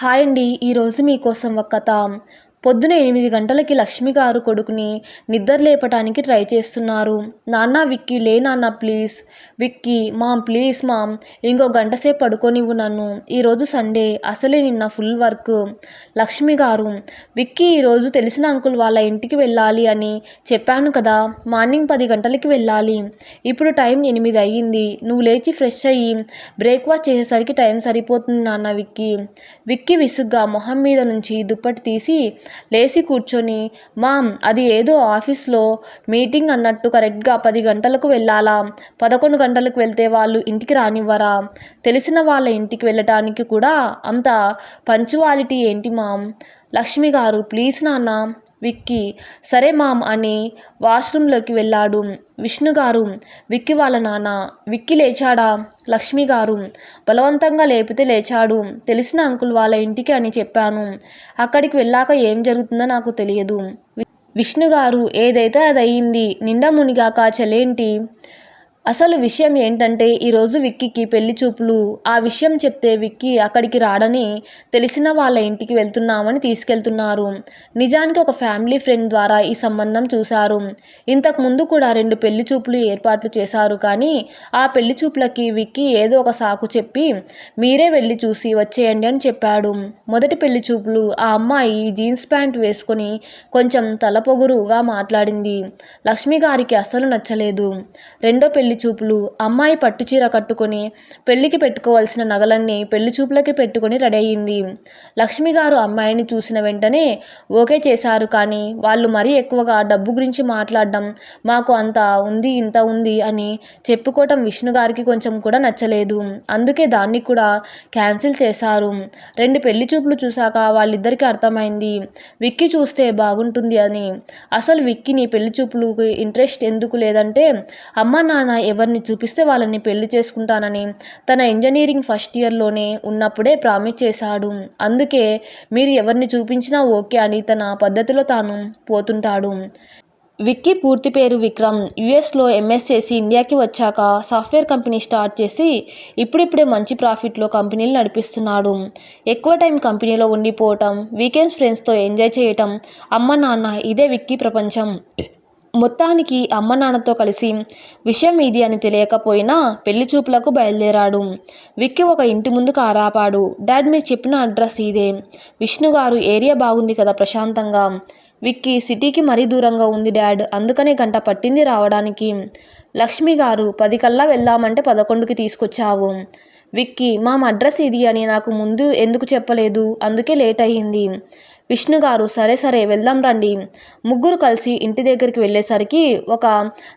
Hi అండి ఈరోజు మీకోసం ఒక కథ. పొద్దున ఎనిమిది గంటలకి లక్ష్మి గారు కొడుకుని నిద్ర లేపటానికి ట్రై చేస్తున్నారు. నాన్న విక్కీ లే నాన్న please. Vicky mom please mom. ఇంకో గంట సేపు పడుకోనివ్వు నన్ను. ఈరోజు సండే అసలే నిన్న ఫుల్ వర్క్. లక్ష్మి గారు విక్కీ ఈరోజు తెలిసిన అంకుల్ వాళ్ళ ఇంటికి వెళ్ళాలి అని చెప్పాను కదా. మార్నింగ్ పది గంటలకి వెళ్ళాలి. ఇప్పుడు టైం ఎనిమిది అయ్యింది. నువ్వు లేచి ఫ్రెష్ అయ్యి బ్రేక్ఫాస్ట్ చేసేసరికి టైం సరిపోతుంది నాన్న విక్కీ. విక్కీ విసుగ్గా మొహం మీద నుంచి దుప్పటి తీసి లేచి కూర్చొని మామ్ అది ఏదో ఆఫీస్లో మీటింగ్ అన్నట్టు కరెక్ట్గా పది గంటలకు వెళ్ళాలా? పదకొండు గంటలకు వెళ్తే వాళ్ళు ఇంటికి రానివ్వరా? తెలిసిన వాళ్ళ ఇంటికి వెళ్ళటానికి కూడా అంత పంచువాలిటీ ఏంటి మామ్? లక్ష్మి గారు ప్లీజ్ నాన్న విక్కీ సరే మామ్ అని వాష్రూమ్లోకి వెళ్ళాడు. విష్ణుగారు విక్కి వాళ్ళ నాన్న విక్కి లేచాడా? లక్ష్మి గారు బలవంతంగా లేపితే లేచాడు. తెలిసిన అంకుల్ వాళ్ళ ఇంటికి అని చెప్పాను. అక్కడికి వెళ్ళాక ఏం జరుగుతుందో నాకు తెలియదు. విష్ణుగారు ఏదైతే అది అయ్యింది నిండా మునిగాక చెలేంటి? అసలు విషయం ఏంటంటే ఈరోజు విక్కీకి పెళ్ళి చూపులు ఆ విషయం చెప్తే విక్కీ అక్కడికి రాడని తెలిసిన వాళ్ళ ఇంటికి వెళ్తున్నామని తీసుకెళ్తున్నారు. నిజానికి ఒక ఫ్యామిలీ ఫ్రెండ్ ద్వారా ఈ సంబంధం చూశారు. ఇంతకు ముందు కూడా రెండు పెళ్ళి చూపులు ఏర్పాట్లు చేశారు కానీ ఆ పెళ్ళి చూపులకి విక్కీ ఏదో ఒక సాకు చెప్పి మీరే వెళ్ళి చూసి వచ్చేయండి అని చెప్పాడు. మొదటి పెళ్ళి చూపులు ఆ అమ్మాయి జీన్స్ ప్యాంట్ వేసుకొని కొంచెం తలపొగురుగా మాట్లాడింది. లక్ష్మి గారికి అస్సలు నచ్చలేదు. రెండో పెళ్ళి పెళ్ళి చూపులు అమ్మాయి పట్టుచీర కట్టుకొని పెళ్ళికి పెట్టుకోవాల్సిన నగలన్నీ పెళ్ళి చూపులకి పెట్టుకొని రెడీ అయ్యింది. లక్ష్మి గారు అమ్మాయిని చూసిన వెంటనే ఓకే చేశారు కానీ వాళ్ళు మరీ ఎక్కువగా డబ్బు గురించి మాట్లాడడం మాకు అంత ఉంది ఇంత ఉంది అని చెప్పుకోవటం విష్ణు గారికి కొంచెం కూడా నచ్చలేదు. అందుకే దాన్ని కూడా క్యాన్సిల్ చేశారు. రెండు పెళ్ళి చూపులు చూశాక వాళ్ళిద్దరికీ అర్థమైంది. విక్కీ చూస్తే బాగుంటుంది అని. అసలు విక్కీని పెళ్ళి చూపులకు ఇంట్రెస్ట్ ఎందుకు లేదంటే అమ్మ నాన్న ఎవరిని చూపిస్తే వాళ్ళని పెళ్ళి చేసుకుంటానని తన ఇంజనీరింగ్ ఫస్ట్ ఇయర్లోనే ఉన్నప్పుడే ప్రామిస్ చేశాడు. అందుకే మీరు ఎవరిని చూపించినా ఓకే అని తన పద్ధతిలో తాను పోతుంటాడు. విక్కీ పూర్తి పేరు విక్రమ్. యుఎస్లో ఎంఎస్ చేసి ఇండియాకి వచ్చాక సాఫ్ట్వేర్ కంపెనీ స్టార్ట్ చేసి ఇప్పుడిప్పుడే మంచి ప్రాఫిట్లో కంపెనీలు నడిపిస్తున్నాడు. ఎక్కువ టైం కంపెనీలో ఉండిపోవటం వీకెండ్స్ ఫ్రెండ్స్తో ఎంజాయ్ చేయటం అమ్మ నాన్న ఇదే విక్కీ ప్రపంచం. మొత్తానికి అమ్మ నాన్నతో కలిసి విషయం ఇది అని తెలియకపోయినా పెళ్ళి చూపులకు బయలుదేరాడు. విక్కీ ఒక ఇంటి ముందు కారాపాడు. డాడ్ మీరు చెప్పిన అడ్రస్ ఇదే. విష్ణు గారు ఏరియా బాగుంది కదా ప్రశాంతంగా. విక్కీ సిటీకి మరీ దూరంగా ఉంది డాడ్. అందుకనే గంట పట్టింది రావడానికి. లక్ష్మి గారు పది కల్లా వెళ్దామంటే పదకొండుకి తీసుకొచ్చావు. విక్కీ మా అడ్రస్ ఇది అని నాకు ముందు ఎందుకు చెప్పలేదు? అందుకే లేట్ అయ్యింది. విష్ణు గారు సరే సరే వెళ్దాం రండి. ముగ్గురు కలిసి ఇంటి దగ్గరికి వెళ్ళేసరికి ఒక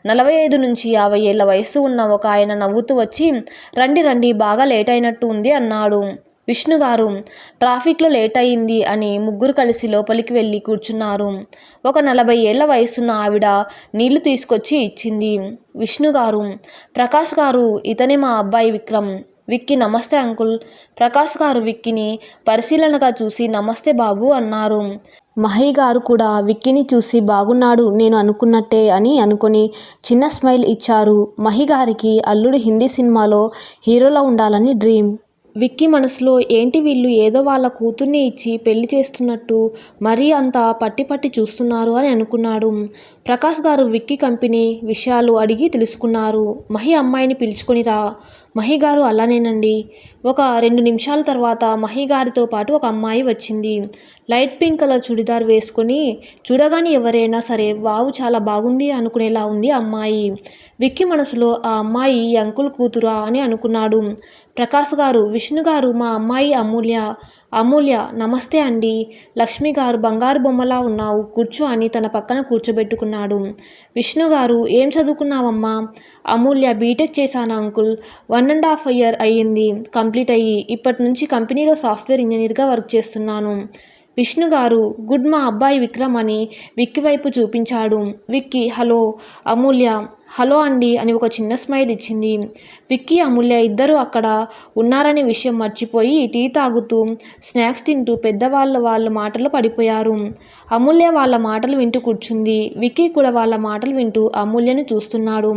నలభై ఐదు నుంచి యాభై ఏళ్ళ వయసు ఉన్న ఒక ఆయన నవ్వుతూ వచ్చి రండి రండి బాగా లేట్ అయినట్టు ఉంది అన్నాడు. విష్ణు గారు ట్రాఫిక్లో లేట్ అయింది అని ముగ్గురు కలిసి లోపలికి వెళ్ళి కూర్చున్నారు. ఒక నలభై ఏళ్ళ వయసున్న ఆవిడ నీళ్ళు తీసుకొచ్చి ఇచ్చింది. విష్ణు గారు ప్రకాష్ గారు ఇతనే మా అబ్బాయి విక్రమ్. విక్కీ నమస్తే అంకుల్. ప్రకాష్ గారు విక్కీని పరిశీలనగా చూసి నమస్తే బాబు అన్నారు. మహి గారు కూడా విక్కీని చూసి బాగున్నాడు నేను అనుకున్నట్టే అని అనుకొని చిన్న స్మైల్ ఇచ్చారు. మహి గారికి అల్లుడు హిందీ సినిమాలో హీరోలో ఉండాలని డ్రీమ్. విక్కీ మనసులో ఏంటి వీళ్ళు ఏదో వాళ్ళ కూతుర్ని ఇచ్చి పెళ్ళి చేస్తున్నట్టు మరీ అంత పట్టి పట్టి చూస్తున్నారు అని అనుకున్నాడు. ప్రకాష్ గారు విక్కీ కంపెనీ విషయాలు అడిగి తెలుసుకున్నారు. మహి అమ్మాయిని పిలుచుకొని రా. మహి గారు అలానేనండి. ఒక రెండు నిమిషాల తర్వాత మహి గారితో పాటు ఒక అమ్మాయి వచ్చింది. లైట్ పింక్ కలర్ చుడిదార్ వేసుకొని చూడగానే ఎవరైనా సరే వావు చాలా బాగుంది అనుకునేలా ఉంది అమ్మాయి. విక్కీ మనసులో ఆ అమ్మాయి ఈ అంకుల్ కూతురా అని అనుకున్నాడు. ప్రకాష్ గారు విష్ణు గారు మా అమ్మాయి అమూల్య అమూల్య నమస్తే అండి. లక్ష్మి గారు బంగారు బొమ్మలా ఉన్నావు కూర్చో అని తన పక్కన కూర్చోబెట్టుకున్నాడు. విష్ణు గారు ఏం చదువుకున్నావమ్మా? అమూల్య బీటెక్ చేశాను uncle. One and half year అయ్యింది. కంప్లీట్ అయ్యి ఇప్పటి నుంచి కంపెనీలో సాఫ్ట్వేర్ ఇంజనీర్గా వర్క్ చేస్తున్నాను. విష్ణు గారు గుడ్ మా అబ్బాయి విక్రమ్ అని విక్కి వైపు చూపించాడు. విక్కీ హలో అమూల్య హలో అండి అని ఒక చిన్న స్మైల్ ఇచ్చింది. విక్కీ అమూల్య ఇద్దరూ అక్కడ ఉన్నారనే విషయం మర్చిపోయి టీ తాగుతూ స్నాక్స్ తింటూ పెద్దవాళ్ళ వాళ్ళ మాటలు పడిపోయారు. అమూల్య వాళ్ళ మాటలు వింటూ కూర్చుంది. విక్కీ కూడా వాళ్ళ మాటలు వింటూ అమూల్యను చూస్తున్నాడు.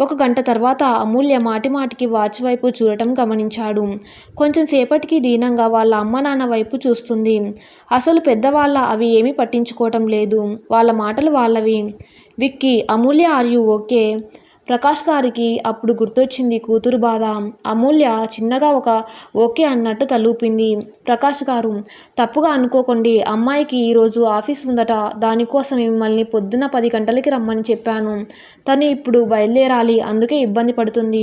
ఒక గంట తర్వాత అమూల్య మాటి మాటికి వాచ్ వైపు చూడటం గమనించాడు. కొంచెం సేపటికి దీనంగా వాళ్ళ అమ్మ నాన్న వైపు చూస్తుంది. అసలు పెద్దవాళ్ళ అవి ఏమీ పట్టించుకోవటం లేదు. వాళ్ళ మాటలు వాళ్ళవి. Vicky Amulya are you okay? Prakash గారికి అప్పుడు గుర్తొచ్చింది కూతురు బాధ. అమూల్య చిన్నగా ఒక ఓకే అన్నట్టు తలూపింది ప్రకాష్ గారు. తప్పుగా అనుకోకండి అమ్మాయికి ఈరోజు ఆఫీస్ ఉందట దానికోసం మిమ్మల్ని పొద్దున పది గంటలకి రమ్మని చెప్పాను. తను ఇప్పుడు బయలుదేరాలి అందుకే ఇబ్బంది పడుతుంది.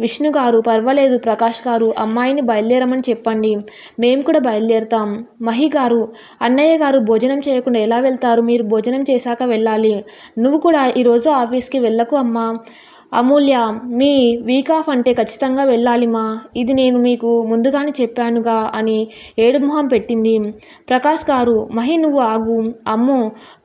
విష్ణు గారు పర్వాలేదు ప్రకాష్ గారు అమ్మాయిని బయలుదేరమని చెప్పండి. మేము కూడా బయలుదేరుతాం. మహి గారు అన్నయ్య గారు భోజనం చేయకుండా ఎలా వెళ్తారు? మీరు భోజనం చేశాక వెళ్ళాలి. నువ్వు కూడా ఈరోజు ఆఫీస్కి వెళ్ళకు అమ్మా. అమూల్య మీ వీక్ ఆఫ్ అంటే ఖచ్చితంగా వెళ్ళాలి మా. ఇది నేను మీకు ముందుగానే చెప్పానుగా అని ఏడు మొహం పెట్టింది. ప్రకాష్ గారు మహి నువ్వు ఆగు. అమ్మో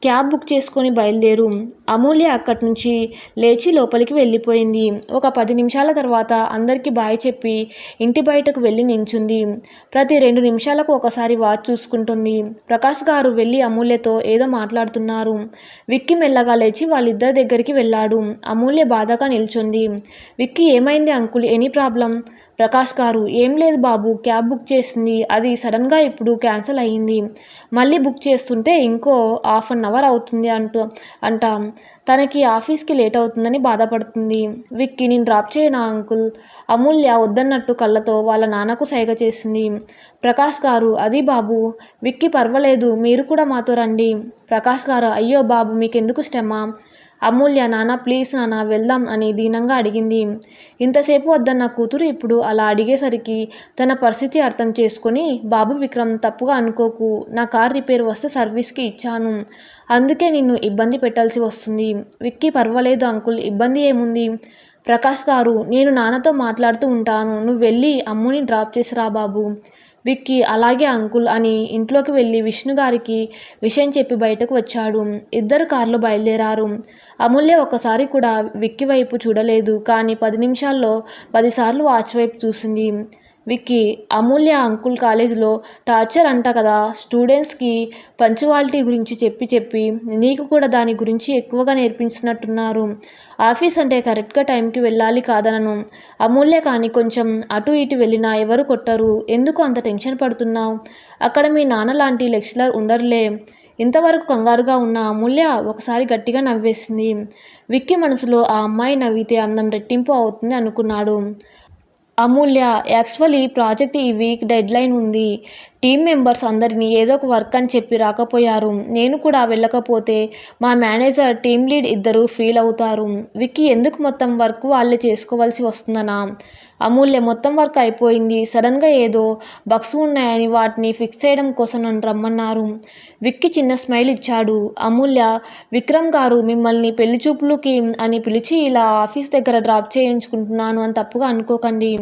క్యాబ్ బుక్ చేసుకొని బయలుదేరు. అమూల్య అక్కడి నుంచి లేచి లోపలికి వెళ్ళిపోయింది. ఒక పది నిమిషాల తర్వాత అందరికీ బాయ్ చెప్పి ఇంటి బయటకు వెళ్ళి నించుంది. ప్రతి రెండు నిమిషాలకు ఒకసారి వాచ్ చూసుకుంటుంది. ప్రకాష్ గారు వెళ్ళి అమూల్యతో ఏదో మాట్లాడుతున్నారు. విక్కీ మెల్లగా లేచి వాళ్ళిద్దరి దగ్గరికి వెళ్ళాడు. అమూల్య బాధగా నిల్చుంది. విక్కీ ఏమైంది అంకుల్? Any problem? ప్రకాష్ గారు ఏం లేదు బాబు క్యాబ్ బుక్ చేసింది. అది సడన్గా ఇప్పుడు క్యాన్సిల్ అయ్యింది. మళ్ళీ బుక్ చేస్తుంటే ఇంకో హాఫ్ అన్ అవర్ అవుతుంది అంటూ అంట. తనకి ఆఫీస్కి లేట్ అవుతుందని బాధపడుతుంది. విక్కి నేను డ్రాప్ చేయనా అంకుల్? అమూల్య వద్దన్నట్టు కళ్ళతో వాళ్ళ నాన్నకు సైగ చేసింది. ప్రకాష్ గారు అది బాబు విక్కి పర్వాలేదు మీరు కూడా మాతో రండి. ప్రకాష్ గారు అయ్యో బాబు మీకెందుకు శ్రమ? అమూల్య నాన్న ప్లీజ్ నాన్న వెళ్దాం అని దీనంగా అడిగింది. ఇంతసేపు వద్దన్న కూతురు ఇప్పుడు అలా అడిగేసరికి తన పరిస్థితి అర్థం చేసుకొని బాబు విక్రమ్ తప్పుగా అనుకోకు. నా కార్ రిపేర్ వస్తే సర్వీస్కి ఇచ్చాను. అందుకే నిన్ను ఇబ్బంది పెట్టాల్సి వస్తుంది. విక్కీ పర్వాలేదు అంకుల్ ఇబ్బంది ఏముంది? ప్రకాష్ గారు నేను నాన్నతో మాట్లాడుతూ ఉంటాను. నువ్వు వెళ్ళి అమ్ముని డ్రాప్ చేసిరా బాబు. విక్కీ అలాగే అంకుల్ అని ఇంట్లోకి వెళ్ళి విష్ణు గారికి విషయం చెప్పి బయటకు వచ్చాడు. ఇద్దరు కార్లు బయలుదేరారు. అమూల్య ఒక్కసారి కూడా విక్కీ వైపు చూడలేదు. కానీ పది నిమిషాల్లో పదిసార్లు వాచ్ వైపు చూసింది. విక్కీ అమూల్య అంకుల్ కాలేజీలో టార్చర్ అంట కదా స్టూడెంట్స్కి పంచువాలిటీ గురించి చెప్పి చెప్పి నీకు కూడా దాని గురించి ఎక్కువగా నేర్పించినట్టున్నారు. ఆఫీస్ అంటే కరెక్ట్గా టైంకి వెళ్ళాలి కాదనను. అమూల్య కానీ కొంచెం అటు ఇటు వెళ్ళినా ఎవరు కొట్టరు. ఎందుకు అంత టెన్షన్ పడుతున్నావు? అక్కడ మీ నాన్న లాంటి లెక్చరర్ ఉండరులే. ఇంతవరకు కంగారుగా ఉన్న అమూల్య ఒకసారి గట్టిగా నవ్వేసింది. విక్కీ మనసులో ఆ అమ్మాయి నవ్వితే అందం రెట్టింపు అవుతుంది అనుకున్నాడు. అమూల్య యాక్చువల్లీ ప్రాజెక్ట్ ఈ వీక్ డెడ్లైన్ ఉంది. టీం మెంబర్స్ అందరినీ ఏదో ఒక వర్క్ అని చెప్పి రాకపోయారు. నేను కూడా వెళ్ళకపోతే మా మేనేజర్ టీం లీడ్ ఇద్దరు ఫీల్ అవుతారు. విక్కీ ఎందుకు మొత్తం వర్క్ వాళ్ళే చేసుకోవాల్సి వస్తుందనా? అమూల్య మొత్తం వర్క్ అయిపోయింది. సడన్గా ఏదో బగ్స్ ఉన్నాయని వాటిని ఫిక్స్ చేయడం కోసం నన్ను రమ్మన్నారు. విక్కి చిన్న స్మైల్ ఇచ్చాడు. అమూల్య విక్రమ్ గారు మిమ్మల్ని పెళ్ళి చూపులుకి అని పిలిచి ఇలా ఆఫీస్ దగ్గర డ్రాప్ చేయించుకుంటున్నాను అని తప్పుగా అనుకోకండి.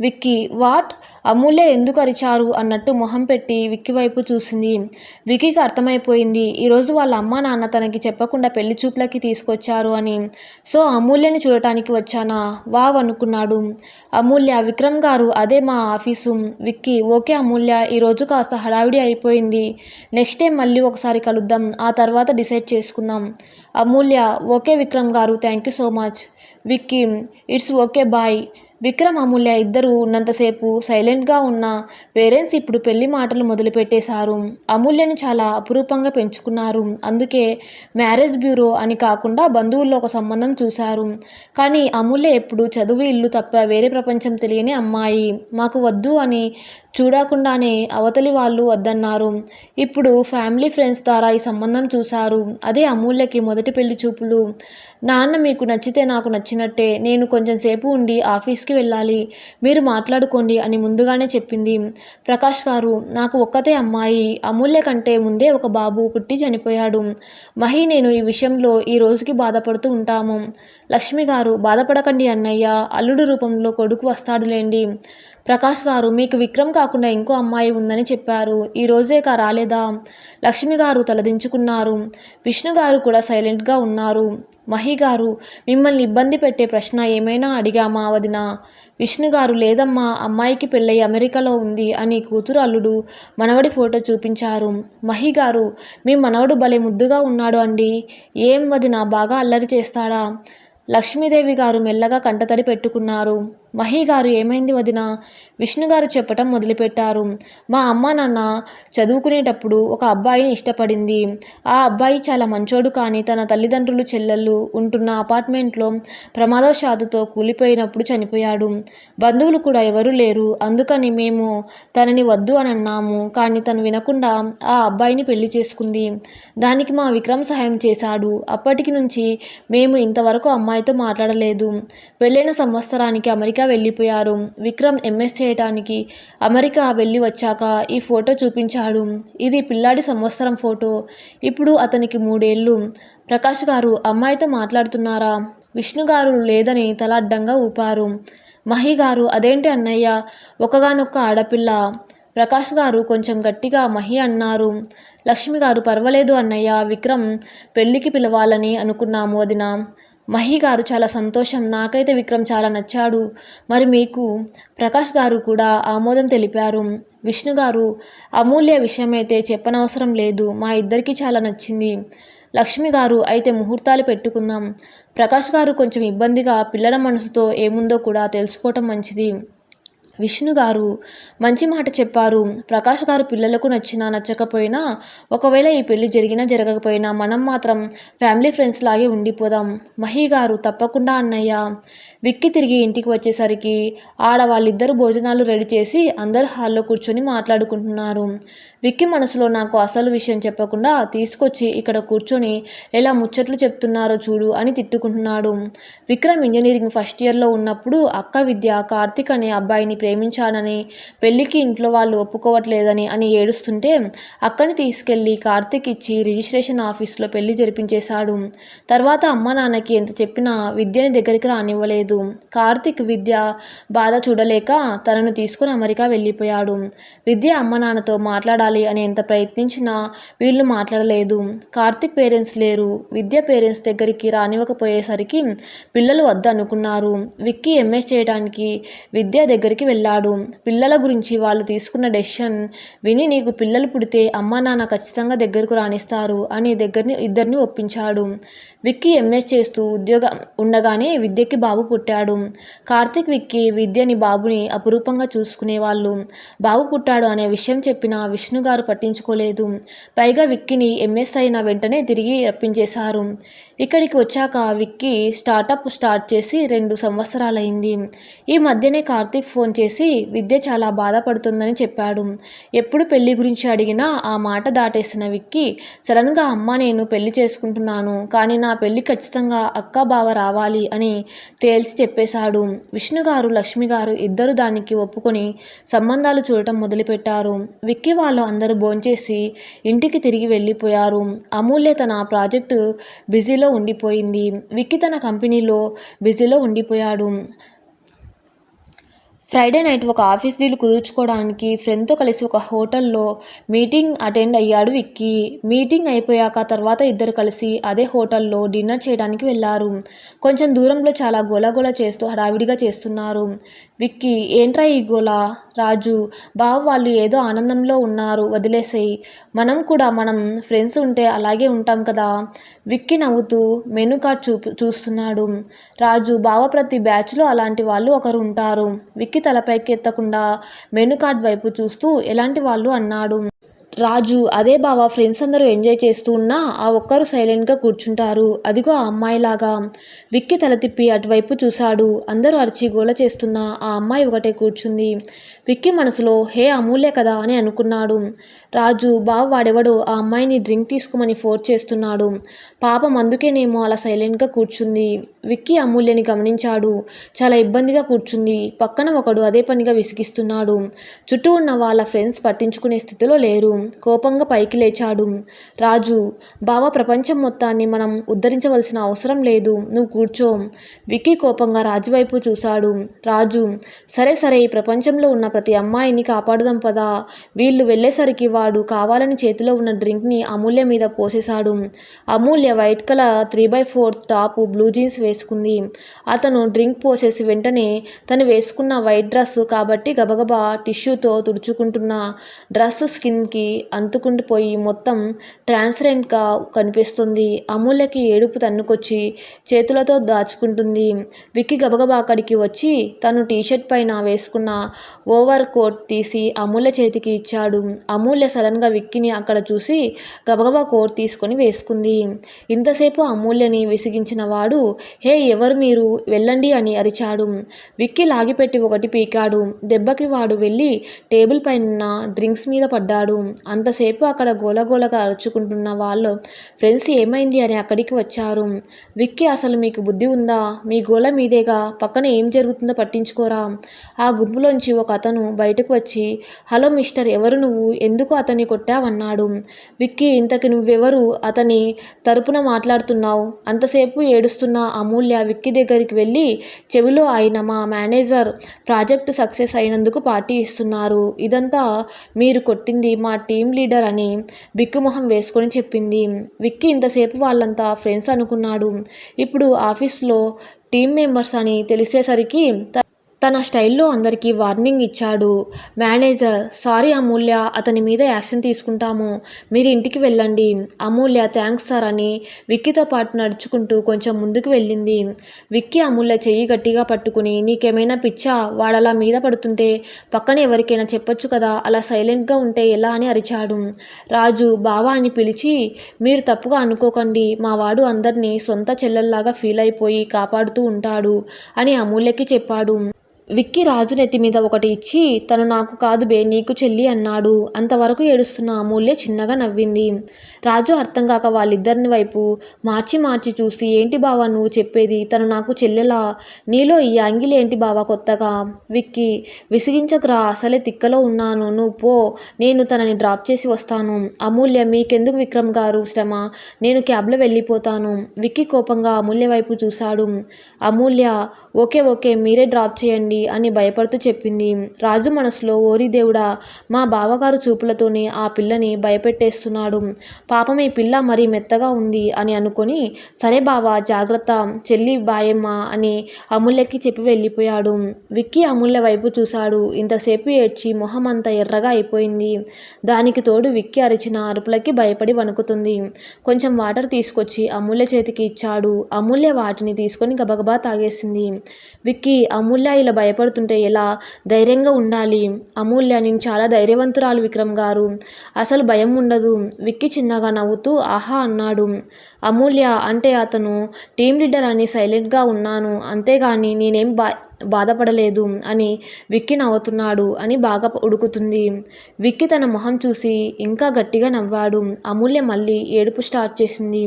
విక్కీ వాట్? అమూల్య ఎందుకు అరిచారు అన్నట్టు మొహం పెట్టి విక్కీ వైపు చూసింది. విక్కీకి అర్థమైపోయింది. ఈరోజు వాళ్ళ అమ్మ నాన్న తనకి చెప్పకుండా పెళ్ళి చూపులకి తీసుకొచ్చారు అని. సో అమూల్యని చూడటానికి వచ్చానా? వావ్ అనుకున్నాడు. అమూల్య విక్రమ్ గారు అదే మా ఆఫీసు విక్కీ. ఓకే అమూల్య ఈరోజు కాస్త హడావిడి అయిపోయింది. నెక్స్ట్ టైం మళ్ళీ ఒకసారి కలుద్దాం. ఆ తర్వాత డిసైడ్ చేసుకుందాం. Amulya okay Vikram garu thank you so much. Vicky it's okay bye. Vikram Amulya ఇద్దరు ఉన్నంతసేపు సైలెంట్గా ఉన్న పేరెంట్స్ ఇప్పుడు పెళ్ళి మాటలు మొదలుపెట్టేశారు అమూల్యని చాలా అపురూపంగా పెంచుకున్నారు. అందుకే మ్యారేజ్ బ్యూరో అని కాకుండా బంధువుల్లో ఒక సంబంధం చూశారు. కానీ అమూల్య ఎప్పుడు చదువు ఇల్లు తప్ప వేరే ప్రపంచం తెలియని అమ్మాయి. మాకు వద్దు అని చూడకుండానే అవతలి వాళ్ళు వద్దన్నారు. ఇప్పుడు ఫ్యామిలీ ఫ్రెండ్స్ ద్వారా ఈ సంబంధం చూశారు. అదే అమూల్యకి మొదటి పెళ్ళి చూపులు. నాన్న మీకు నచ్చితే నాకు నచ్చినట్టే నేను కొంచెం సేపు ఉండి ఆఫీస్కి వెళ్ళాలి మీరు మాట్లాడుకోండి అని ముందుగానే చెప్పింది. ప్రకాష్ గారు నాకు ఒక్కతే అమ్మాయి అమూల్య కంటే ముందే ఒక బాబు పుట్టి చనిపోయాడు. మహి నేను ఈ విషయంలో ఈ రోజుకి బాధపడుతూ ఉంటాము. లక్ష్మి గారు బాధపడకండి అన్నయ్య అల్లుడు రూపంలో కొడుకు వస్తాడులేండి. ప్రకాష్ గారు మీకు విక్రమ్ కాకుండా ఇంకో అమ్మాయి ఉందని చెప్పారు. ఈ రోజేక కా రాలేదా? లక్ష్మి గారు తలదించుకున్నారు. విష్ణు గారు కూడా సైలెంట్గా ఉన్నారు. మహి గారు మిమ్మల్ని ఇబ్బంది పెట్టే ప్రశ్న ఏమైనా అడిగామా వదిన? విష్ణు గారు లేదమ్మా అమ్మాయికి పెళ్ళై అమెరికాలో ఉంది అని కూతురు అల్లుడు మనవడి ఫోటో చూపించారు. మహి గారు మీ మనవడు భలే ముద్దుగా ఉన్నాడు అండి. ఏం వదిన బాగా అల్లరి చేస్తాడా? లక్ష్మీదేవి గారు మెల్లగా కంటతడి పెట్టుకున్నారు. మహి గారు ఏమైంది వదిన? విష్ణు గారు చెప్పటం మొదలుపెట్టారు. మా అమ్మ నాన్న చదువుకునేటప్పుడు ఒక అబ్బాయిని ఇష్టపడింది. ఆ అబ్బాయి చాలా మంచోడు కానీ తన తల్లిదండ్రులు చెల్లెళ్ళు ఉంటున్న అపార్ట్మెంట్లో ప్రమాదవశాతుతో కూలిపోయినప్పుడు చనిపోయాడు. బంధువులు కూడా ఎవరూ లేరు. అందుకని మేము తనని వద్దు అని అన్నాము. కానీ తను వినకుండా ఆ అబ్బాయిని పెళ్ళి చేసుకుంది. దానికి మా విక్రమ్ సహాయం చేశాడు. అప్పటికి నుంచి మేము ఇంతవరకు అమ్మాయితో మాట్లాడలేదు. పెళ్ళైన సంవత్సరానికి అమెరికా వెళ్ళిపోయారు. విక్రమ్ ఎంఎస్ చేయటానికి అమెరికా వెళ్ళి వచ్చాక ఈ ఫోటో చూపించాడు. ఇది పిల్లాడి సంవత్సరం ఫోటో. ఇప్పుడు అతనికి మూడేళ్ళు. ప్రకాష్ గారు అమ్మాయితో మాట్లాడుతున్నారా? విష్ణు గారు లేదని తల అడ్డంగా ఊపారు. మహి గారు అదేంటి అన్నయ్య? ఒకగానొక్క ఆడపిల్ల. ప్రకాష్ గారు కొంచెం గట్టిగా మహి అన్నారు. లక్ష్మి గారు పర్వాలేదు అన్నయ్య. విక్రమ్ పెళ్ళికి పిలవాలని అనుకున్నాము వదిన. మహి గారు చాలా సంతోషం. నాకైతే విక్రమ్ చాలా నచ్చాడు. మరి మీకు ప్రకాష్ గారు కూడా ఆమోదం తెలిపారు. విష్ణు గారు అమూల్య విషయమైతే చెప్పనవసరం లేదు. మా ఇద్దరికీ చాలా నచ్చింది. లక్ష్మి గారు అయితే ముహూర్తాలు పెట్టుకుందాం. ప్రకాష్ గారు కొంచెం ఇబ్బందిగా పిల్లల మనసుతో ఏముందో కూడా తెలుసుకోవటం మంచిది. విష్ణు గారు మంచి మాట చెప్పారు. ప్రకాష్ గారు పిల్లలకు నచ్చినా నచ్చకపోయినా ఒకవేళ ఈ పెళ్ళి జరిగినా జరగకపోయినా మనం మాత్రం ఫ్యామిలీ ఫ్రెండ్స్ లాగే ఉండిపోదాం. మహి గారు తప్పకుండా అన్నయ్య. విక్కి తిరిగి ఇంటికి వచ్చేసరికి ఆడ వాళ్ళిద్దరు భోజనాలు రెడీ చేసి అందరు హాల్లో కూర్చొని మాట్లాడుకుంటున్నారు. విక్కి మనసులో నాకు అసలు విషయం చెప్పకుండా తీసుకొచ్చి ఇక్కడ కూర్చొని ఎలా ముచ్చట్లు చెప్తున్నారో చూడు అని తిట్టుకుంటున్నాడు. విక్రమ్ ఇంజనీరింగ్ ఫస్ట్ ఇయర్లో ఉన్నప్పుడు అక్క విద్య కార్తిక్ అనే అబ్బాయిని ప్రేమించానని పెళ్ళికి ఇంట్లో వాళ్ళు ఒప్పుకోవట్లేదని అని ఏడుస్తుంటే అక్కని తీసుకెళ్ళి కార్తిక్ ఇచ్చి రిజిస్ట్రేషన్ ఆఫీస్లో పెళ్ళి జరిపించేశాడు. తర్వాత అమ్మ నాన్నకి ఎంత చెప్పినా విద్యని దగ్గరికి రానివ్వలేదు. కార్తిక్ విద్య బాధ చూడలేక తనను తీసుకుని అమెరికా వెళ్ళిపోయాడు. విద్య అమ్మ నాన్నతో మాట్లాడాలి అని ఎంత ప్రయత్నించినా వీళ్ళు మాట్లాడలేదు. కార్తిక్ పేరెంట్స్ లేరు. విద్య పేరెంట్స్ దగ్గరికి రానివ్వకపోయేసరికి పిల్లలు వద్దనుకున్నారు. విక్కీ ఎంఎస్ చేయడానికి విద్య దగ్గరికి వెళ్ళాడు. పిల్లల గురించి వాళ్ళు తీసుకున్న డెసిషన్ విని నీకు పిల్లలు పుడితే అమ్మ నాన్న ఖచ్చితంగా దగ్గరకు రాణిస్తారు అని దగ్గరని ఇద్దరిని ఒప్పించాడు. విక్కీ ఎంఎస్ చేస్తూ ఉద్యోగం ఉండగానే విద్యకి బాబు పుట్టాడు. కార్తిక్ విక్కి విద్యని బాబుని అపురూపంగా చూసుకునేవాళ్ళు బాబు పుట్టాడు అనే విషయం చెప్పిన విష్ణు గారు పట్టించుకోలేదు. పైగా విక్కిని ఎంఎస్ అయిన వెంటనే తిరిగి రప్పించేశారు. ఇక్కడికి వచ్చాక విక్కీ స్టార్టప్ స్టార్ట్ చేసి రెండు సంవత్సరాలైంది. ఈ మధ్యనే కార్తీక్ ఫోన్ చేసి విద్య చాలా బాధపడుతుందని చెప్పాడు. ఎప్పుడు పెళ్ళి గురించి అడిగినా ఆ మాట దాటేసిన విక్కీ సడన్గా అమ్మ నేను పెళ్ళి చేసుకుంటున్నాను కానీ నా పెళ్ళి ఖచ్చితంగా అక్క బావ రావాలి అని తేల్చి చెప్పేశాడు. విష్ణు గారు లక్ష్మి గారు ఇద్దరు దానికి ఒప్పుకొని సంబంధాలు చూడటం మొదలుపెట్టారు. విక్కీ వాళ్ళు అందరూ భోంచేసి ఇంటికి తిరిగి వెళ్ళిపోయారు. అమూల్య తన ప్రాజెక్టు బిజీలో ఉండిపోయింది. విక్కీ తన కంపెనీలో బిజీలో ఉండిపోయాడు. ఫ్రైడే నైట్ ఒక ఆఫీస్ డీల్ కుదుర్చుకోవడానికి ఫ్రెండ్తో కలిసి ఒక హోటల్లో మీటింగ్ అటెండ్ అయ్యాడు విక్కీ. మీటింగ్ అయిపోయాక తర్వాత ఇద్దరు కలిసి అదే హోటల్లో డిన్నర్ చేయడానికి వెళ్ళారు. కొంచెం దూరంలో చాలా గోలగోల చేస్తూ హడావిడిగా చేస్తున్నారు. విక్కీ ఏంట్రా ఈ గోల? రాజు బావ వాళ్ళు ఏదో ఆనందంలో ఉన్నారు వదిలేసేయి. మనం కూడా మనం ఫ్రెండ్స్ ఉంటే అలాగే ఉంటాం కదా? విక్కీ నవ్వుతూ మెనూ కార్డ్ చూ చూస్తున్నాడు. రాజు బావ ప్రతి బ్యాచ్లో అలాంటి వాళ్ళు ఒకరు ఉంటారు. విక్కీ తలపైకి ఎత్తకుండా మెనూ కార్డ్ వైపు చూస్తూ ఎలాంటి వాళ్ళు అన్నాడు. రాజు అదే బావ ఫ్రెండ్స్ అందరూ ఎంజాయ్ చేస్తూ ఉన్నా ఆ ఒక్కరు సైలెంట్గా కూర్చుంటారు. అదిగో ఆ అమ్మాయిలాగా. విక్కి తల తిప్పి అటువైపు చూశాడు. అందరూ అరిచి గోల చేస్తున్న ఆ అమ్మాయి ఒకటే కూర్చుంది. విక్కి మనసులో హే అమూల్య కదా అని అనుకున్నాడు. రాజు బావ వాడెవడో ఆ అమ్మాయిని డ్రింక్ తీసుకోమని ఫోర్స్ చేస్తున్నాడు. పాపం అందుకేనేమో అలా సైలెంట్గా కూర్చుంది. విక్కీ అమూల్యని గమనించాడు. చాలా ఇబ్బందిగా కూర్చుంది. పక్కన ఒకడు అదే పనిగా విసిగిస్తున్నాడు. చుట్టూ ఉన్న వాళ్ళ ఫ్రెండ్స్ పట్టించుకునే స్థితిలో లేరు. కోపంగా పైకి లేచాడు. రాజు బావ ప్రపంచం మొత్తాన్ని మనం ఉద్ధరించవలసిన అవసరం లేదు. నువ్వు కూర్చో విక్కీ కోపంగా రాజు వైపు చూశాడు. రాజు సరే సరే ఈ ప్రపంచంలో ఉన్న ప్రతి అమ్మాయిని కాపాడుదాం పదా. వీళ్ళు వెళ్ళేసరికి వాడు కావాలని చేతిలో ఉన్న డ్రింక్ని అమూల్య మీద పోసేశాడు. Amulya white colour three by four top blue jeans వేసుకుంది. అతను డ్రింక్ పోసేసి వెంటనే తను వేసుకున్న వైట్ డ్రెస్ కాబట్టి గబగబా టిష్యూతో తుడుచుకుంటున్న డ్రెస్ స్కిన్కి అంతుకుండిపోయి మొత్తం ట్రాన్స్పరెంట్గా కనిపిస్తుంది. అమూల్యకి ఏడుపు తన్నుకొచ్చి చేతులతో దాచుకుంటుంది. విక్కి గబగబా అక్కడికి వచ్చి తను టీషర్ట్ పైన వేసుకున్న ఓవర్ కోట్ తీసి అమూల్య చేతికి ఇచ్చాడు. అమూల్య సడన్గా విక్కీని అక్కడ చూసి గబగబా కోట్ తీసుకొని వేసుకుంది. ఇంతసేపు అమూల్యని విసిగించిన వాడు హే ఎవరు మీరు? వెళ్ళండి అని అరిచాడు. విక్కీ లాగిపెట్టి ఒకటి పీకాడు. దెబ్బకి వాడు వెళ్ళి టేబుల్ పైన డ్రింక్స్ మీద పడ్డాడు. అంతసేపు అక్కడ గోలగోలగా అరుచుకుంటున్న వాళ్ళు ఫ్రెండ్స్ ఏమైంది? అని అక్కడికి వచ్చారు. విక్కీ అసలు మీకు బుద్ధి ఉందా? మీ గోల మీదేగా? పక్కన ఏం జరుగుతుందో పట్టించుకోరా? ఆ గుంపులోంచి ఒక అతను బయటకు వచ్చి హలో మిస్టర్ ఎవరు నువ్వు? ఎందుకు అతన్ని కొట్టావన్నాడు. విక్కీ ఇంతకి నువ్వెవరు? అతని తరపున మాట్లాడుతున్నావు. అంతసేపు ఏడుస్తున్న అమూల్య విక్కీ దగ్గరికి వెళ్ళి చెవిలో ఆయన మా మేనేజర్ ప్రాజెక్ట్ సక్సెస్ అయినందుకు పార్టీ ఇస్తున్నారు. ఇదంతా మీరు కొట్టింది మా టీం లీడర్ అని బిక్కుమొహం వేసుకొని చెప్పింది. విక్కీ ఇంతసేపు వాళ్ళంతా ఫ్రెండ్స్ అనుకున్నాడు. ఇప్పుడు ఆఫీస్లో టీం మెంబర్స్ అని తెలిసేసరికి తన స్టైల్లో అందరికీ వార్నింగ్ ఇచ్చాడు. మేనేజర్ సారీ అమూల్య అతని మీద యాక్షన్ తీసుకుంటాము. మీరు ఇంటికి వెళ్ళండి. అమూల్య థ్యాంక్స్ సార్ అని విక్కీతో పాటు నడుచుకుంటూ కొంచెం ముందుకు వెళ్ళింది. విక్కీ అమూల్య చెయ్యి గట్టిగా పట్టుకుని నీకేమైనా పిచ్చా? వాడలా మీద పడుతుంటే పక్కన ఎవరికైనా చెప్పొచ్చు కదా? అలా సైలెంట్గా ఉంటే ఎలా? అని అరిచాడు. రాజు బావా అని పిలిచి మీరు తప్పుగా అనుకోకండి. మా వాడు అందరినీ సొంత చెల్లెల్లాగా ఫీల్ అయిపోయి కాపాడుతూ ఉంటాడు అని అమూల్యకి చెప్పాడు. విక్కీ రాజు నెత్తి మీద ఒకటి ఇచ్చి తను నాకు కాదు బే నీకు చెల్లి అన్నాడు. అంతవరకు ఏడుస్తున్న అమూల్య చిన్నగా నవ్వింది. రాజు అర్థం కాక వాళ్ళిద్దరిని వైపు మార్చి మార్చి చూసి ఏంటి బావా నువ్వు చెప్పేది? తను నాకు చెల్లెలా? నీలో ఈ యాంగిల్ ఏంటి బావా కొత్తగా? విక్కీ విసిగించకురా. అసలే తిక్కలో ఉన్నాను. నువ్వు పో. నేను తనని డ్రాప్ చేసి వస్తాను. అమూల్య మీకెందుకు విక్రమ్ గారు శ్రమ? నేను క్యాబ్లో వెళ్ళిపోతాను. విక్కీ కోపంగా అమూల్య వైపు చూశాడు. అమూల్య ఓకే ఓకే మీరే డ్రాప్ చేయండి. అని భయపడుతూ చెప్పింది. రాజు మనసులో ఓరి దేవుడా మా బావగారు చూపులతోనే ఆ పిల్లని భయపెట్టేస్తున్నాడు. పాపం ఈ పిల్ల మరీ మెత్తగా ఉంది అని అనుకొని సరే బావా జాగ్రత్త చెల్లి బాయమ్మ అని అమూల్యకి చెప్పి వెళ్ళిపోయాడు. విక్కీ అమూల్య వైపు చూశాడు. ఇంతసేపు ఏడ్చి మొహం అంతా ఎర్రగా అయిపోయింది. దానికి తోడు విక్కీ అరిచిన అరుపులకి భయపడి వణుకుతుంది. కొంచెం వాటర్ తీసుకొచ్చి అమూల్య చేతికి ఇచ్చాడు. అమూల్య వాటిని తీసుకొని గబగబా తాగేసింది. విక్కీ అమూల్య ఇలా భయపడుతుంటే ఎలా ధైర్యంగా ఉండాలి? అమూల్య నేను చాలా ధైర్యవంతురాలు విక్రమ్ గారు. అసలు భయం ఉండదు. విక్కి చిన్నగా నవ్వుతూ ఆహా అన్నాడు. అమూల్య అంటే అతను టీం లీడర్ అని సైలెంట్గా ఉన్నాను. అంతేగాని నేనేం బా బాధపడలేదు అని విక్కి నవ్వుతున్నాడు అని బాగా ఉడుకుతుంది. విక్కి తన మొహం చూసి ఇంకా గట్టిగా నవ్వాడు. అమూల్య మళ్ళీ ఏడుపు స్టార్ట్ చేసింది.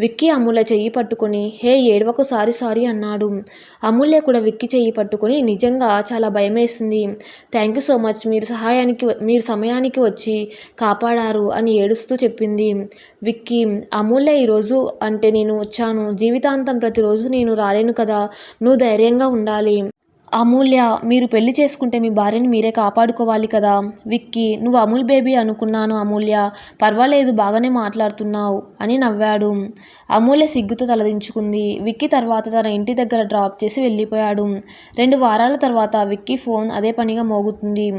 విక్కీ అమూల్య చెయ్యి పట్టుకొని హే ఏడవకు సారీ సారీ అన్నాడు. అమూల్య కూడా విక్కి చెయ్యి పట్టుకొని నిజంగా చాలా భయమేసింది. థ్యాంక్ యూ సో మచ్ మీరు సహాయానికి మీరు సమయానికి వచ్చి కాపాడారు అని ఏడుస్తూ చెప్పింది. విక్కీ అమూల్య ఈరోజు అంటే నేను వచ్చాను. జీవితాంతం ప్రతిరోజు నేను రాలేను కదా. నువ్వు ధైర్యంగా ఉండాలి. అమూల్య మీరు పెళ్ళి చేసుకుంటే మీ భార్యని మీరే కాపాడుకోవాలి కదా? విక్కీ నువ్వు అమూల్ బేబీ అనుకున్నాను అమూల్య. పర్వాలేదు బాగానే మాట్లాడుతున్నావు అని నవ్వాడు. అమూల్య సిగ్గుతో తలదించుకుంది. విక్కీ తర్వాత తన ఇంటి దగ్గర డ్రాప్ చేసి వెళ్ళిపోయాడు. రెండు వారాల తర్వాత విక్కీ ఫోన్ అదే పనిగా మోగుతుంది.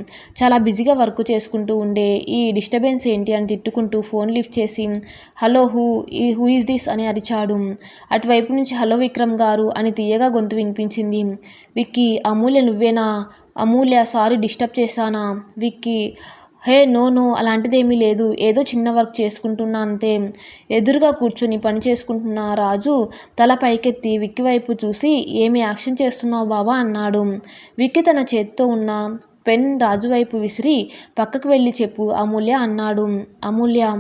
చాలా బిజీగా వర్క్ చేసుకుంటూ ఉండే ఈ డిస్టర్బెన్స్ ఏంటి అని తిట్టుకుంటూ ఫోన్ లిఫ్ట్ చేసి హలో హూ ఈ హూ ఇస్ దిస్? అని అరిచాడు. అటువైపు నుంచి హలో విక్రమ్ గారు అని తీయగా గొంతు వినిపించింది. విక్కీ అమూల్య నువ్వేనా? అమూల్య సారీ డిస్టర్బ్ చేశానా? విక్కీ హే నో నో అలాంటిదేమీ లేదు. ఏదో చిన్న వర్క్ చేసుకుంటున్నా అంతే. ఎదురుగా కూర్చొని పని చేసుకుంటున్న రాజు. తల పైకెత్తి విక్కి వైపు చూసి ఏమి యాక్షన్ చేస్తున్నావు బావా అన్నాడు. విక్కి తన చేతితో ఉన్న పెన్ రాజు వైపు విసిరి పక్కకు వెళ్ళి చెప్పు అమూల్య అన్నాడు. అమూల్య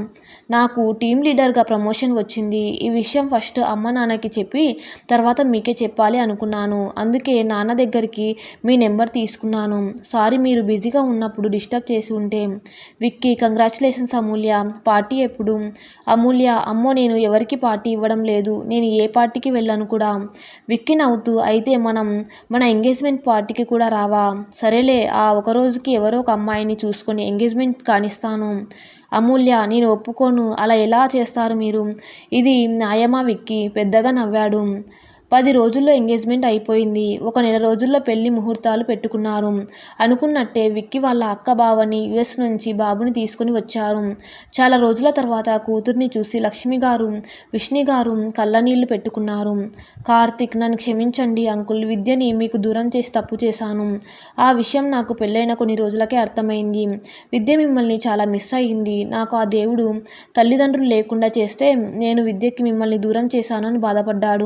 నాకు టీం లీడర్గా ప్రమోషన్ వచ్చింది. ఈ విషయం ఫస్ట్ అమ్మ నాన్నకి చెప్పి తర్వాత మీకే చెప్పాలి అనుకున్నాను. అందుకే నాన్న దగ్గరికి మీ నెంబర్ తీసుకున్నాను. సారీ మీరు బిజీగా ఉన్నప్పుడు డిస్టర్బ్ చేసి ఉంటే. విక్కీ కంగ్రాచులేషన్స్ అమూల్య. పార్టీ ఎప్పుడు? అమూల్య అమ్మో నేను ఎవరికి పార్టీ ఇవ్వడం లేదు. నేను ఏ పార్టీకి వెళ్ళను కూడా. విక్కీ నవ్వుతూ అయితే మనం మన ఎంగేజ్మెంట్ పార్టీకి కూడా రావా? సరేలే ఆ ఒక రోజుకి ఎవరో ఒక అమ్మాయిని చూసుకొని ఎంగేజ్మెంట్ కానిస్తాను. అమూల్య నేను ఒప్పుకోను. అలా ఎలా చేస్తారు మీరు? ఇది న్యాయమా విక్కీ? పెద్దగా నవ్వాడు. పది రోజుల్లో ఎంగేజ్మెంట్ అయిపోయింది. ఒక నెల రోజుల్లో పెళ్ళి ముహూర్తాలు పెట్టుకున్నారు. అనుకున్నట్టే విక్కి వాళ్ళ అక్క బావని యుఎస్ నుంచి బాబుని తీసుకుని వచ్చారు. చాలా రోజుల తర్వాత కూతుర్ని చూసి లక్ష్మి గారు విష్ణి గారు కళ్ళనీళ్ళు పెట్టుకున్నారు. కార్తిక్ నన్ను క్షమించండి అంకుల్ విద్యని మీకు దూరం చేసి తప్పు చేశాను. ఆ విషయం నాకు పెళ్ళైన కొన్ని రోజులకే అర్థమైంది. విద్య మిమ్మల్ని చాలా మిస్ అయ్యింది. నాకు ఆ దేవుడు తల్లిదండ్రులు లేకుండా చేస్తే నేను విద్యకి మిమ్మల్ని దూరం చేశానని బాధపడ్డాడు.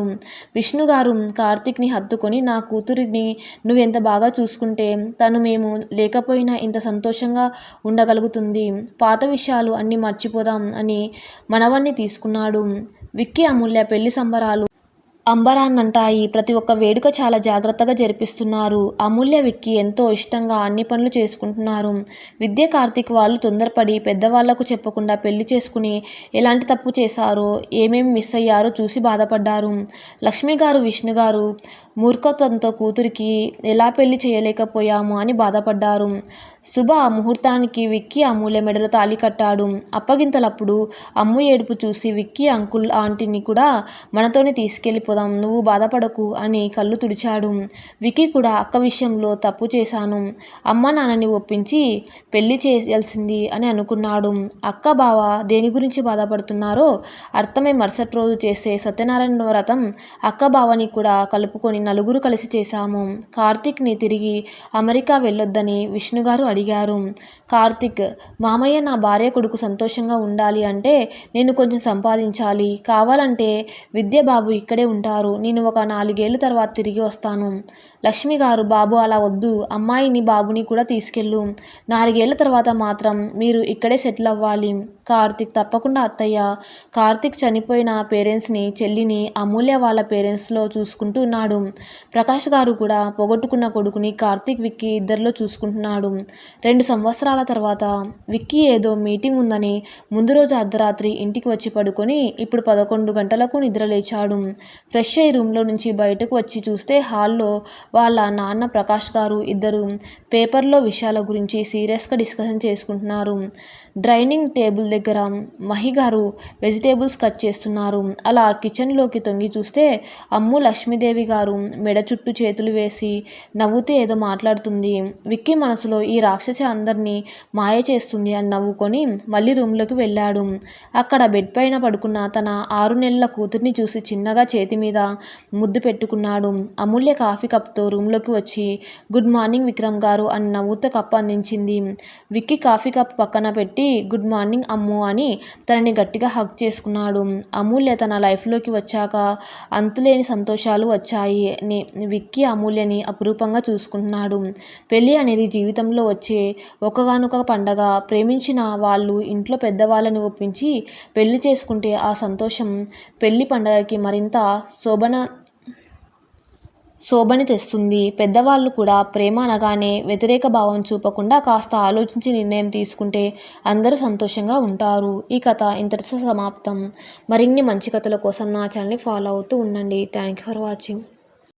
విష్ణు గారు కార్తిక్ని హత్తుకొని నా కూతురిని నువ్వు ఎంత బాగా చూసుకుంటే తను మేము లేకపోయినా ఇంత సంతోషంగా ఉండగలుగుతుంది. పాత విషయాలు అన్నీ మర్చిపోదాం అని మనవన్ని తీసుకున్నాడు. విక్కీ అమూల్య పెళ్ళి సంబరాలు అంబరాన్నంటాయి ప్రతి ఒక్క వేడుక చాలా జాగ్రత్తగా జరిపిస్తున్నారు. అమూల్య విక్కి ఎంతో ఇష్టంగా అన్ని పనులు చేసుకుంటున్నారు. విద్య కార్తీక్ వాళ్ళు తొందరపడి పెద్దవాళ్ళకు చెప్పకుండా పెళ్ళి చేసుకుని ఎలాంటి తప్పు చేశారో ఏమేమి మిస్ అయ్యారో చూసి బాధపడ్డారు. లక్ష్మి గారు విష్ణు గారు మూర్ఖత్వంతో కూతురికి ఎలా పెళ్ళి చేయలేకపోయాము అని బాధపడ్డారు. శుభ ముహూర్తానికి విక్కీ అమ్ముల మెడలో తాళి కట్టాడు. అప్పగింతలప్పుడు అమ్ము ఏడుపు చూసి విక్కీ అంకుల్ ఆంటీని కూడా మనతోనే తీసుకెళ్ళిపోదాం నువ్వు బాధపడకు అని కళ్ళు తుడిచాడు. విక్కీ కూడా అక్క విషయంలో తప్పు చేశాను. అమ్మ నాన్నని ఒప్పించి పెళ్ళి చేయాల్సింది అని అనుకున్నాడు. అక్క బావ దేని గురించి బాధపడుతున్నారో అర్థమై మరుసటి రోజు చేసే సత్యనారాయణ వ్రతం అక్క బావని కూడా కలుపుకొని నలుగురు కలిసి చేశాము. కార్తీక్ని తిరిగి అమెరికా వెళ్ళొద్దని విష్ణుగారు అడిగారు. కార్తిక్ మామయ్య నా భార్య కొడుకు సంతోషంగా ఉండాలి అంటే నేను కొంచెం సంపాదించాలి. కావాలంటే విద్య బాబు ఇక్కడే ఉంటారు. నేను ఒక నాలుగేళ్ళు తర్వాత తిరిగి వస్తాను. లక్ష్మి గారు బాబు అలా వద్దు. అమ్మాయిని బాబుని కూడా తీసుకెళ్ళు. నాలుగేళ్ళ తర్వాత మాత్రం మీరు ఇక్కడే సెటిల్ అవ్వాలి. కార్తిక్ తప్పకుండా అత్తయ్య. కార్తిక్ చనిపోయిన పేరెంట్స్ని చెల్లిని అమూల్య వాళ్ళ పేరెంట్స్లో చూసుకుంటూ ఉన్నాడు. ప్రకాష్ గారు కూడా పొగొట్టుకున్న కొడుకుని కార్తిక్ విక్కీ ఇద్దరిలో చూసుకుంటున్నాడు. రెండు సంవత్సరాల తర్వాత విక్కీ ఏదో మీటింగ్ ఉందని ముందు రోజు అర్ధరాత్రి ఇంటికి వచ్చి పడుకొని ఇప్పుడు పదకొండు గంటలకు నిద్ర లేచాడు ఫ్రెష్ అయ్యి రూమ్లో నుంచి బయటకు వచ్చి చూస్తే హాల్లో వాళ్ళ నాన్న ప్రకాష్ గారు ఇద్దరు పేపర్లో విషయాల గురించి సీరియస్గా డిస్కషన్ చేసుకుంటున్నారు. డ్రైనింగ్ టేబుల్ దగ్గర మహిగారు వెజిటేబుల్స్ కట్ చేస్తున్నారు. అలా కిచెన్లోకి తొంగి చూస్తే అమ్ము లక్ష్మీదేవి గారు మెడ చుట్టూ చేతులు వేసి నవ్వుతూ ఏదో మాట్లాడుతుంది. విక్కీ మనసులో ఈ రాక్షసి అందరినీ మాయ చేస్తుంది అని నవ్వుకొని మళ్ళీ రూమ్లోకి వెళ్ళాడు. అక్కడ బెడ్ పైన పడుకున్న తన ఆరు నెలల కూతుర్ని చూసి చిన్నగా చేతి మీద ముద్దు పెట్టుకున్నాడు. అమూల్య కాఫీ కప్తో రూమ్లోకి వచ్చి గుడ్ మార్నింగ్ విక్రమ్ గారు అని నవ్వుతో కప్పు అందించింది. విక్కీ కాఫీ కప్ పక్కన పెట్టి గుడ్ మార్నింగ్ అమ్ము అని తనని గట్టిగా హగ్ చేసుకున్నాడు. అమూల్య తన లైఫ్లోకి వచ్చాక అంతులేని సంతోషాలు వచ్చాయి. ని- విక్కీ అమూల్యని అపురూపంగా చూసుకుంటున్నాడు. పెళ్ళి అనేది జీవితంలో వచ్చే ఒకగానొక పండగ. ప్రేమించిన వాళ్ళు ఇంట్లో పెద్దవాళ్ళని ఒప్పించి పెళ్ళి చేసుకుంటే ఆ సంతోషం పెళ్ళి పండగకి మరింత శోభన శోభని తెస్తుంది. పెద్దవాళ్ళు కూడా ప్రేమ అనగానే వ్యతిరేక భావం చూపకుండా కాస్త ఆలోచించి నిర్ణయం తీసుకుంటే అందరూ సంతోషంగా ఉంటారు. ఈ కథ ఇంతటితో సమాప్తం. మరిన్ని మంచి కథల కోసం నా ఛానల్ని ఫాలో అవుతూ ఉండండి. Thank you for watching.